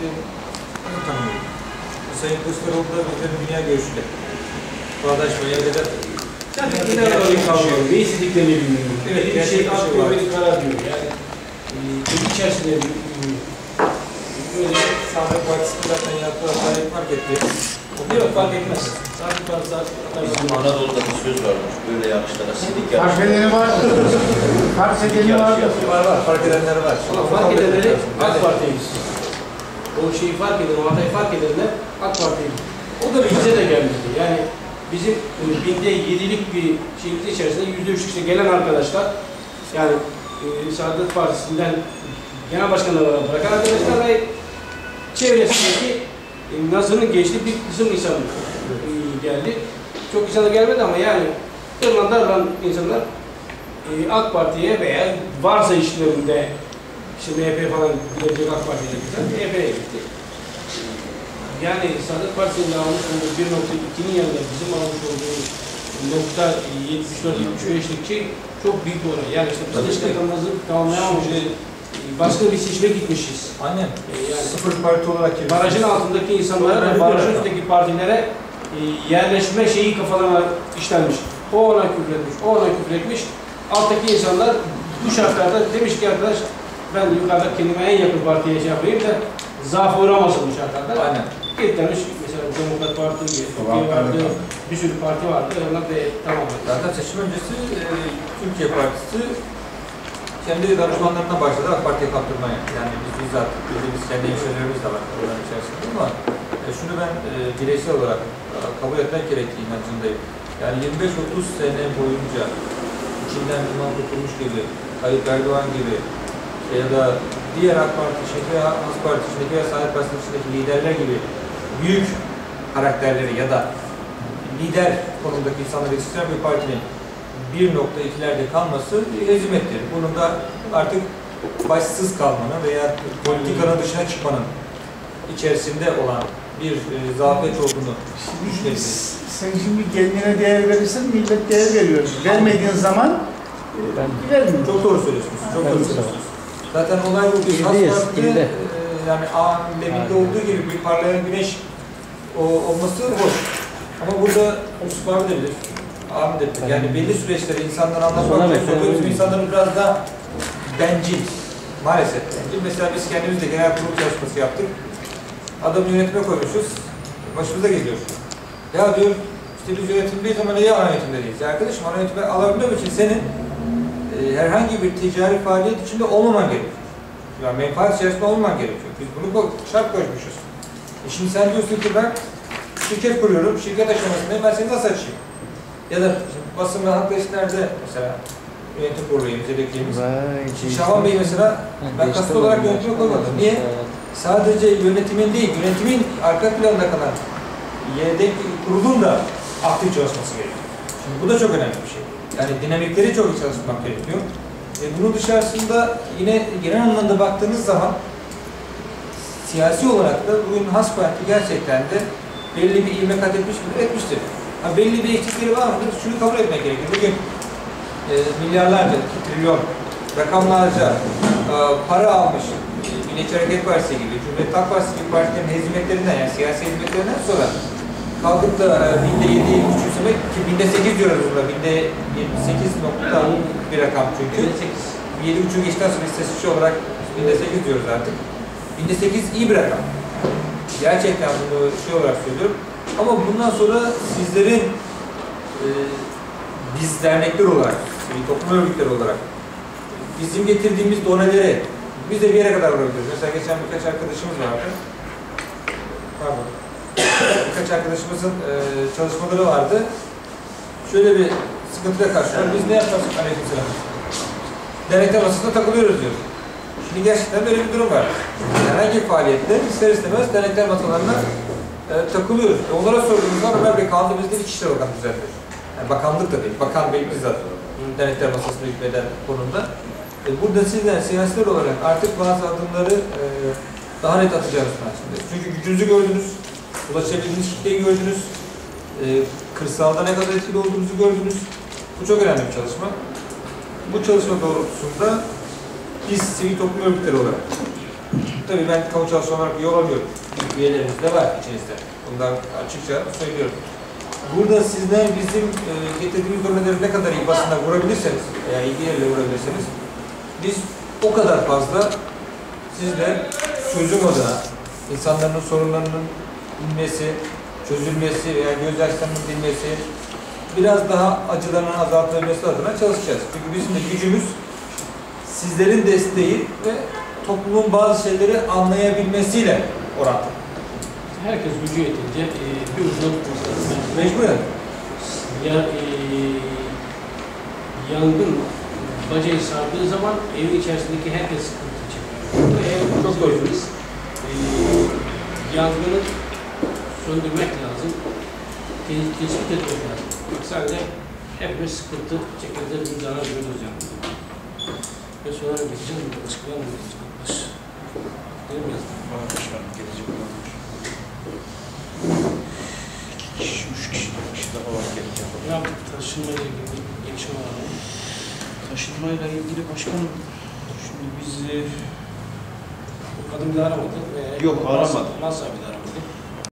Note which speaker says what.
Speaker 1: Parti'nin tanımıyor. Sayın Kılıçdaroğlu da bizlerin dünya görüşüyle bağdaşmaya ya da
Speaker 2: Yani inanılmaz kavramı, veysizliklerini bilmiyorum.
Speaker 1: Evet,
Speaker 2: bir şey
Speaker 1: gerçek bir şey
Speaker 2: aklı
Speaker 1: var.
Speaker 2: bir karar diyor. Yani e, kendi içerisinde bilmiyorum. Böyle
Speaker 1: Saadet Partisi'nin zaten yaptığı hatayı fark etti.
Speaker 2: yok fark etmez. Var, saat
Speaker 3: Bizim. Anadolu'da bir söz varmış. Böyle yapmışlara sidik
Speaker 4: Fark
Speaker 3: yapmışlar.
Speaker 4: edeni var. Fark edeni var.
Speaker 1: Var var, fark edenler var.
Speaker 2: Ama fark edenleri AK Parti'yiz. O şeyi fark eden, o hatayı fark edenler AK Parti'yiz. O da bize de gelmişti. Yani bizim e, binde yedilik bir şeyimiz içerisinde yüzde üç işte gelen arkadaşlar yani e, Saadet Partisi'nden genel başkanlara bırakan arkadaşlar ve çevresindeki e, nazının geçtiği bir kısım insan e, geldi. Çok insana gelmedi ama yani darlan insanlar e, AK Parti'ye veya varsa işlerinde işte MHP falan gidecek AK Parti'ye giden MHP'ye gitti. Yani Saadet Partisi'nin almış olduğu 1.2'nin yanında bizim almış olduğu nokta 74-75'lik şey çok büyük bir oran. Yani işte biz
Speaker 1: Tabii
Speaker 2: de
Speaker 1: ki.
Speaker 2: işlemimizi tamamlayamamışız. Başka bir seçime gitmişiz.
Speaker 1: Annem,
Speaker 2: E, Yani
Speaker 1: sıfır parti olarak girmiş.
Speaker 2: barajın altındaki insanlara ve barajın üstteki partilere e, yerleşme şeyi kafalarına işlenmiş. O ona küfretmiş, o ona küfretmiş. Alttaki insanlar bu şartlarda demiş ki arkadaş ben yukarıda kendime en yakın partiye şey yapayım da zaaf uğramasın bu şartlarda.
Speaker 1: Aynen.
Speaker 2: Gitmiş mesela Demokrat Parti, Türkiye vardı, bir sürü parti vardı. Onlar da tamam.
Speaker 1: Zaten seçim öncesi e, Türkiye Partisi kendi danışmanlarından başladı AK Parti'ye kaptırmaya. Yani biz bizzat bildiğimiz kendi hemşehrilerimiz de var onların içerisinde ama e, şunu ben e, bireysel olarak e, kabul etmek gerektiği inancındayım. Yani 25-30 sene boyunca içinden duman tutulmuş gibi, Tayyip Erdoğan gibi ya da diğer AK Parti içindeki veya AK Parti içindeki veya Saadet Partisi içindeki liderler gibi büyük karakterleri ya da lider konumdaki insanları yetiştiren bir partinin 1.2'lerde kalması hezimettir. Bunun da artık başsız kalmanın veya politikanın dışına çıkmanın içerisinde olan bir e, zafiyet olduğunu düşünebiliriz.
Speaker 4: Sen şimdi kendine değer verirsen millet değer veriyor. Vermediğin zaman e, vermiyor.
Speaker 1: Çok doğru söylüyorsunuz. Çok doğru söylüyorsunuz. Zaten olay bu. Biz
Speaker 5: İldeyiz,
Speaker 1: has partide,
Speaker 5: ilde.
Speaker 1: e, yani A levinde olduğu gibi bir parlayan güneş o, olması hoş. Ama burada Yusuf abi de bilir. Abi de bilir. Yani belli süreçleri insanlar anlatmak. Bizim
Speaker 5: öyle.
Speaker 1: insanların biraz da bencil. Maalesef bencil. Mesela biz kendimiz de genel kurul çalışması yaptık. Adamı yönetime koymuşuz. Başımıza geliyor. Ya diyor işte biz yönetimdeyiz ama niye ana yönetimdeyiz? Ya arkadaşım ana yönetime alabilmem için senin e, herhangi bir ticari faaliyet içinde olmaman gerekiyor. Yani menfaat içerisinde olmaman gerekiyor. Biz bunu şart koşmuşuz. E şimdi sen diyorsun ki ben şirket kuruyorum, şirket aşamasındayım, ben seni nasıl açayım? Ya da basın ve halkla ilişkilerde mesela yönetim kurulu. Şimdi Şaban Bey mesela ben kasıtlı olarak yönetime koymadım. Niye? Sadece yönetimin değil, yönetimin arka planda kalan yedek kurulun da aktif çalışması gerekiyor. Şimdi bu da çok önemli bir şey. Yani dinamikleri çok iyi çalışmak gerekiyor. E, bunun dışarısında yine genel anlamda baktığınız zaman siyasi olarak da bugün Has Parti gerçekten de belli bir ilme kat etmiş mi? Etmiştir. Ha, belli bir eksikleri var mıdır? Şunu kabul etmek gerekir. Bugün e, milyarlarca, trilyon rakamlarca e, para almış e, Milliyetçi Hareket Partisi gibi, Cumhuriyet Halk Partisi gibi partilerin hezmetlerinden yani siyasi hezmetlerinden sonra kalkıp da binde yedi küçümsemek ki binde sekiz diyoruz burada, binde yetmiş sekiz nokta bir rakam çünkü. Yedi buçuk geçten sonra istatistik olarak binde sekiz diyoruz artık. Binde sekiz iyi bir rakam. Gerçekten bunu şey olarak söylüyorum. Ama bundan sonra sizlerin e, biz dernekler olarak, sivil toplum örgütleri olarak bizim getirdiğimiz doneleri biz de bir yere kadar vurabiliriz. Mesela geçen birkaç arkadaşımız vardı. Pardon. Birkaç arkadaşımızın e, çalışmaları vardı. Şöyle bir sıkıntıyla karşılar. Biz ne yapacağız? Aleykümselam. Dernekler masasında takılıyoruz diyor. Şimdi gerçekten böyle bir durum var. Herhangi bir faaliyette ister istemez dernekler masalarına e, takılıyoruz. E, onlara sorduğumuz zaman Ömer Bey kanunu bizde İçişleri Bakanı düzenliyor. Yani bakanlık da değil, bakan bey bizzat dernekler masasında hükmeden konumda. E, burada sizler siyasiler olarak artık bazı adımları e, daha net atacağınız kanaatindeyim. Çünkü gücünüzü gördünüz, ulaşabildiğiniz kitleyi gördünüz, e, kırsalda ne kadar etkili olduğunuzu gördünüz. Bu çok önemli bir çalışma. Bu çalışma doğrultusunda biz sivil toplum örgütleri olarak tabii ben kamu çalışanı olarak yol alıyorum. Üyelerimiz de var içinizde. Bundan açıkça söylüyorum. Burada sizler bizim e, getirdiğimiz örnekleri ne kadar iyi basına vurabilirseniz, veya ilgi yerine vurabilirseniz, biz o kadar fazla sizle çözüm adına, insanların sorunlarının dinmesi, çözülmesi veya gözyaşlarının dinmesi, biraz daha acılarının azaltılması adına çalışacağız. Çünkü bizim de gücümüz sizlerin desteği ve toplumun bazı şeyleri anlayabilmesiyle orantılı.
Speaker 2: Herkes gücü yetince e, bir ucuna tutması.
Speaker 1: Mecburen.
Speaker 2: Ya, e, yangın bacayı sardığı zaman evin içerisindeki herkes sıkıntı çekiyor. Bu ev
Speaker 1: Çok
Speaker 2: evimiz. E, yangını söndürmek lazım. Te- tespit etmek lazım. Sadece hepimiz sıkıntı çekeceğiz, bir zarar görüyoruz yani. Ve sonra gideceğiz, mı gideceğiz? Değil mi?
Speaker 3: Gelecek olan. İki kişi, üç kişi, dört kişi daha var gelecek.
Speaker 2: Ne yaptık? Taşınmayla ilgili bir gelişme var mı?
Speaker 3: Taşınmayla ilgili başkanım, şimdi biz e,
Speaker 2: Bu kadını da aramadık. ve
Speaker 3: Yok,
Speaker 2: Mas abi de aramadık.